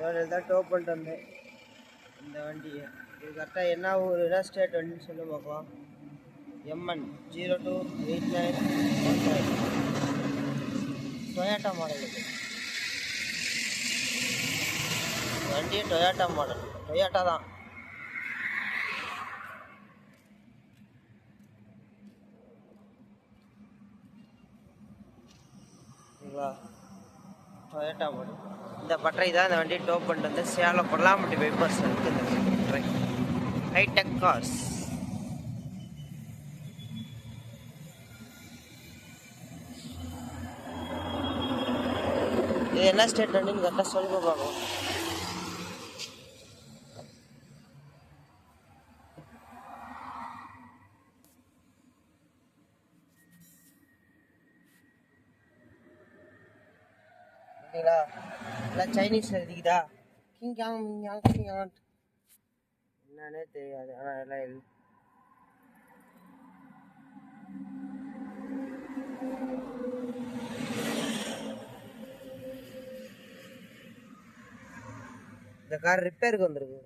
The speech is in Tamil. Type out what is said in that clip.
இதோட தான் டோ பண்ணிட்டு வந்தேன் இந்த வண்டியை. இது கரெக்டாக என்ன ஊர் ஸ்டேட் வண்டின்னு சொல்லி பார்க்கலாம். M N zero two eight nine one five Toyota model இது. வண்டி டொயாட்டா மாடல் டொயாட்டா தான். சரிங்களா டொயோட்டா மாடல் இந்த பட்டறை தான் இந்த வண்டி டோ பண்ணிட்டு வந்து சேலம் கொல்லாம்பட்டி பைபாஸ் இருக்குது இந்த பட்டறை. ஹைடெக் கார்ஸ் இது என்ன ஸ்டேட் வண்டின்னு கரெக்டாக சொல்லுங்க பார்க்கலாம் ஓகேங்களா எல்லாம் சைனீஸ் எழுதிக்குதா கிங் யாங் யாங் என்னன்னே தெரியாது ஆனால் எல்லாம் எழுதி இந்த கார் ரிப்பேருக்கு வந்திருக்கு.